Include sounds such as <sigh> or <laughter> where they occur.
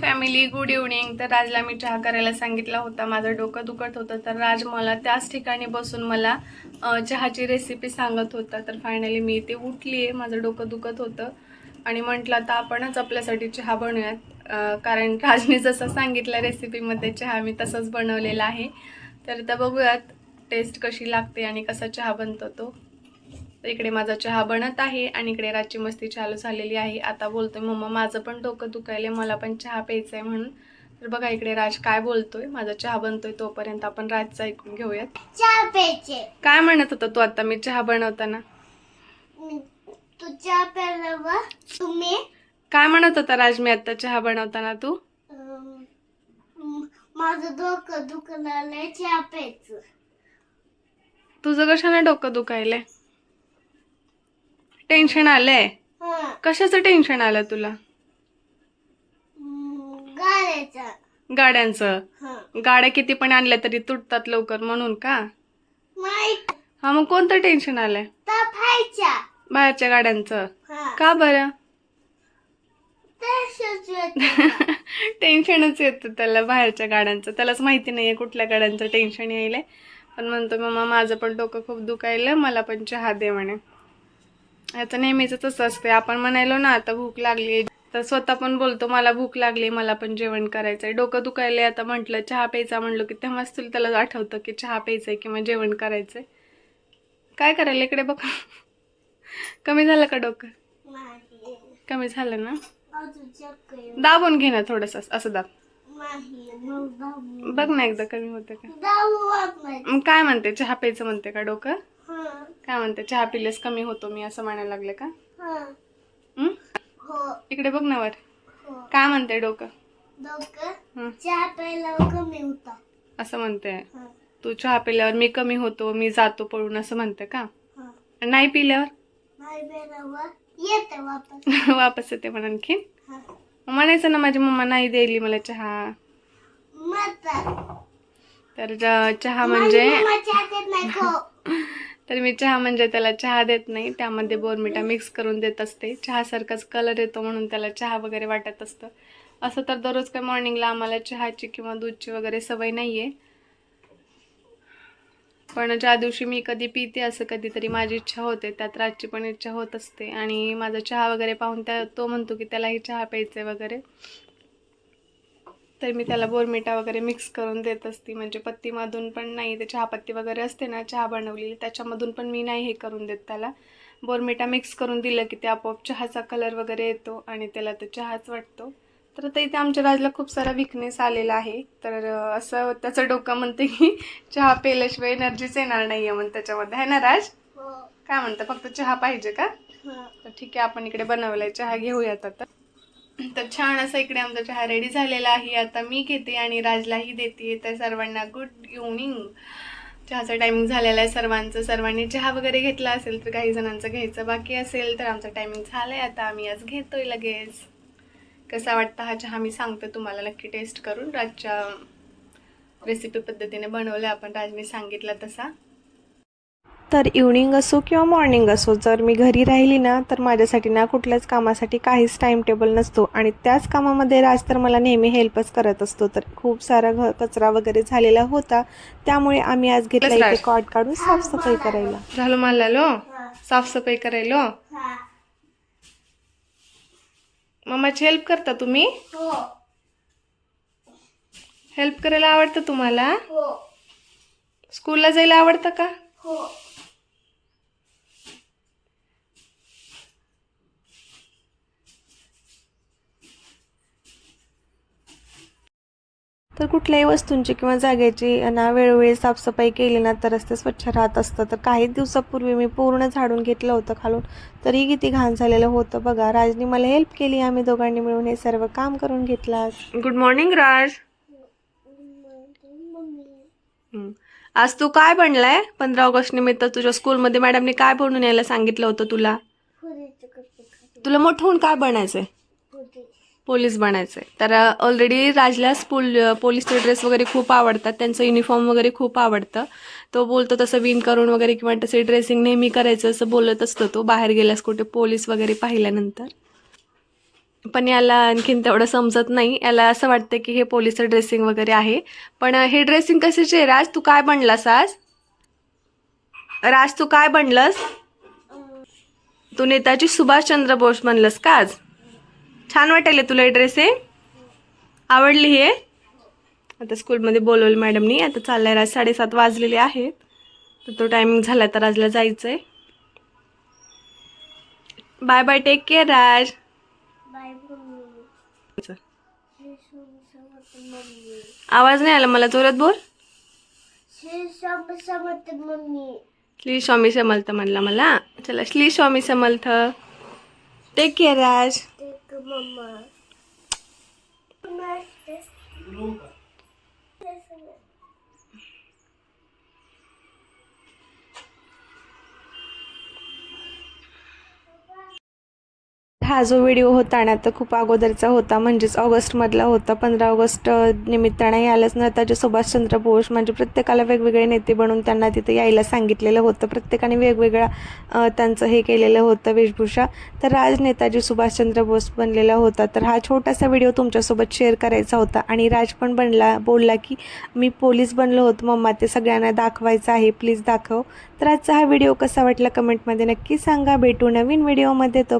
Family good evening तर राजला मी चहा करायला सांगितला होता. माझं डोकं दुखत होतं. तर राज मला त्याच ठिकाणी बसून मला चहाची रेसिपी सांगत होता. तर फायनली मी इथे उठली आहे माझं डोकं दुखत होतं. आणि म्हटलं आता आपणच आपल्यासाठी चहा बनवूयात. कारण राजने जसं सांगितलं रेसिपीमध्ये चहा मी तसंच बनवलेला आहे. तर आता बघूयात टेस्ट कशी लागते आणि कसा चहा बनतो तो. तर इकडे माझा चहा बनत आहे आणि इकडे रातची मस्ती चालू झालेली आहे. आता बोलतोय मम्मा माझं पण डोकं दुखायले मला पण चहा प्यायचा आहे म्हणून. तर बघा इकडे राज काय बोलतोय माझा चहा बनतोय तोपर्यंत आपण राजचा ऐकून घेऊयात. चहा प्यायचे. काय म्हणत होता तू आता मी चहा बनवताना? तू चहा तुम्ही? काय म्हणत होता राज मी आता चहा बनवताना तू? माझं डोकं दुखलं चहा प्यायचं. तुझं कशाने डोकं दुखायलंय? टेन्शन आलंय? कशाचं टेन्शन आलं तुला? गाड्याचा. गाड्या किती पण आणल्या तरी तुटतात लवकर म्हणून का? हा मग कोणतं टेन्शन आलंय? बाहेरच्या गाड्यांचं. का बरं. टेन्शनच <laughs> येतं. त्याला बाहेरच्या गाड्यांचं. त्यालाच माहिती नाहीये कुठल्या गाड्यांचं टेन्शन यायलंय. पण म्हणतो मम्मा माझं पण डोकं खूप दुखायलं मला पण चहा दे म्हणे. याचं नेहमीच तसं असते आपण म्हणायलो ना आता भूक लागली. तर स्वतः पण बोलतो मला भूक लागली मला पण जेवण करायचंय. डोकं दुखायलंय आता म्हटलं चहा प्यायचा. म्हणलो की तेव्हाच तुला त्याला आठवतं की चहा प्यायचंय किंवा जेवण करायचंय. काय करायला इकडे बघ. कमी झालं का डोकं? कमी झालं ना. दाबून घे ना थोडंसं असं दाब. बघ ना एकदा कमी होतं का. काय म्हणते? चहा प्यायचं म्हणते का डोकं? काय म्हणते चहा पिलेस कमी होतो मी असं म्हणायला लागले का? हा. इकडे बघ ना वर. हो. काय म्हणते डोकं? डोकं? हं, चहा प्यायल्यावर कमी होता. असं म्हणते. तू चहा पिल्यावर मी कमी होतो मी जातो पळून असं म्हणते का? नाही पिल्यावर? नाही प्यायल्यावर येते वापस. <laughs> वापस येते पण आणखी. हा. मग म्हणायचं ना माझी मम्मा नाही द्यायली मला चहा. मग तर. ज- चहा म्हणजे चहा देत नाही खो <laughs> तर मी चहा म्हणजे त्याला चहा देत नाही. त्यामध्ये बोरमिटा मिक्स करून देत असते. चहासारखाच कलर येतो म्हणून त्याला चहा वगैरे वाटत असतं. असं तर दररोज काय मॉर्निंगला आम्हाला चहाची किंवा दूधची वगैरे सवय नाही आहे पण ज्या दिवशी मी कधी पिते असं कधीतरी माझी इच्छा होते. त्यात रातची पण इच्छा होत असते. आणि माझा चहा वगैरे पाहून त्या तो म्हणतो की त्यालाही चहा प्यायचे वगैरे. तर मी त्याला बोरमिटा वगैरे मिक्स करून देत असते. म्हणजे पत्तीमधून पण नाही ते चहापत्ती वगैरे असते ना चहा बनवलेली त्याच्यामधून पण मी नाही हे करून देत त्याला. बोरमिटा मिक्स करून दिलं की ते आपोआप चहाचा कलर वगैरे येतो आणि त्याला तो चहाच वाटतो. तर आता इथे आमच्या राजला खूप सारा विकनेस आलेला आहे. तर असं त्याचं डोकं म्हणते की चहा पेल्याशिवाय एनर्जीच येणार नाही आहे म्हणून त्याच्यामध्ये. आहे ना राज? हो. काय म्हणतं? फक्त चहा पाहिजे का? तर ठीक आहे आपण इकडे बनवलाय. चहा घेऊयात आता. तर छान असं इकडे आमचा चहा रेडी झालेला आहे. आता मी घेते आणि राजलाही देते तर सर्वांना गुड इव्हनिंग चहाचा टायमिंग झालेला आहे सर्वांचं. सर्वांनी चहा वगैरे घेतला असेल तर काही जणांचं घ्यायचं बाकी असेल तर आमचा टायमिंग झाला आहे आता आम्ही आज घेतोय लगेच. कसा वाटतं हा चहा? मी सांगते तुम्हाला. नक्की टेस्ट करून. राजच्या रेसिपी पद्धतीने बनवलं आपण राज मी सांगितला तसा. तर इव्हनिंग असो किंवा मॉर्निंग असो जर मी घरी राहिली ना तर माझ्यासाठी ना कुठल्याच कामासाठी काहीच टाईम टेबल नसतो. आणि त्याच कामामध्ये राज तर मला नेहमी हेल्पच करत असतो. तर खूप सारा घ कचरा वगैरे झालेला होता. त्यामुळे आम्ही आज घेतला इथे. कॉट काढून साफसफाई करायला. झालं मला लो हा साफसफाई करायलो? हा मम्माची हेल्प करता तुम्ही? हो. हेल्प करायला आवडतं तुम्हाला? हो. स्कूलला जायला आवडतं का? तर कुठल्याही वस्तूंची किंवा जागेची ना वेळोवेळी साफसफाई केली ना तरच ते स्वच्छ राहत असतं. तर काही दिवसापूर्वी मी पूर्ण झाडून घेतलं होतं खालून. तरी किती घाण झालेलं होतं बघा. राजनी मला हेल्प केली आम्ही दोघांनी मिळून हे सर्व काम करून घेतलं आज. Good morning Raj. आज तू काय बनलाय? पंधरा ऑगस्ट निमित्त तुझ्या स्कूलमध्ये मॅडमने काय बनवून यायला सांगितलं होतं तुला? तुला मोठं होऊन काय बनायचंय? पोलीस पोलीस बनायचंय. तर ऑलरेडी राजलाच पोल पोलीसचे ड्रेस वगैरे खूप आवडतात. त्यांचं युनिफॉर्म वगैरे खूप आवडतं. तो बोलतो तसं विन करून वगैरे किंवा तसे ड्रेसिंग नेहमी करायचं असं बोलत असतो तो. बाहेर गेल्यास कुठे पोलीस वगैरे पाहिल्यानंतर. पण याला आणखीन तेवढं समजत नाही. याला असं वाटतं की हे पोलीसचं ड्रेसिंग वगैरे आहे. पण हे ड्रेसिंग कशाचे राज तू काय बनलास आज? राज तू काय बनलंस? तू नेताजी सुभाषचंद्र बोस बनलंस का आज? छान वाटेल तुला हे ड्रेसिंग आवडली हे? आता स्कूलमध्ये बोलवलं मॅडमनी आता चाललाय राज साडेसात वाजलेले आहेत. तर तो टायमिंग झाला तर राजला जायचं आहे bye bye take care Raj आवाज नाही आला मला जोरात बोल. श्री स्वामी समर्थ मम्मी श्री स्वामी समर्थ म्हणला मला. चला Shri Swami Samarth. Take care Raj take mamma हा जो व्हिडिओ होता ना तर खूप अगोदरचा होता. म्हणजेच ऑगस्टमधला होता. पंधरा ऑगस्ट निमित्ताने निमित्तानं यायलाच नेताजी सुभाषचंद्र बोस म्हणजे प्रत्येकाला वेगवेगळे नेते बनून त्यांना तिथे यायला सांगितलेलं होतं. प्रत्येकाने वेगवेगळा त्यांचं हे केलेलं होतं वेशभूषा. तर राज नेताजी सुभाषचंद्र बोस बनलेला होता. तर हा छोटासा व्हिडिओ तुमच्यासोबत शेअर करायचा होता. आणि राज पण बनला बोलला की मी पोलीस बनलो होतो मम्मा. ते सगळ्यांना दाखवायचं आहे. प्लीज दाखव. तर आजचा हा व्हिडिओ कसा वाटला कमेंटमध्ये नक्की सांगा. भेटू नवीन व्हिडिओमध्ये तो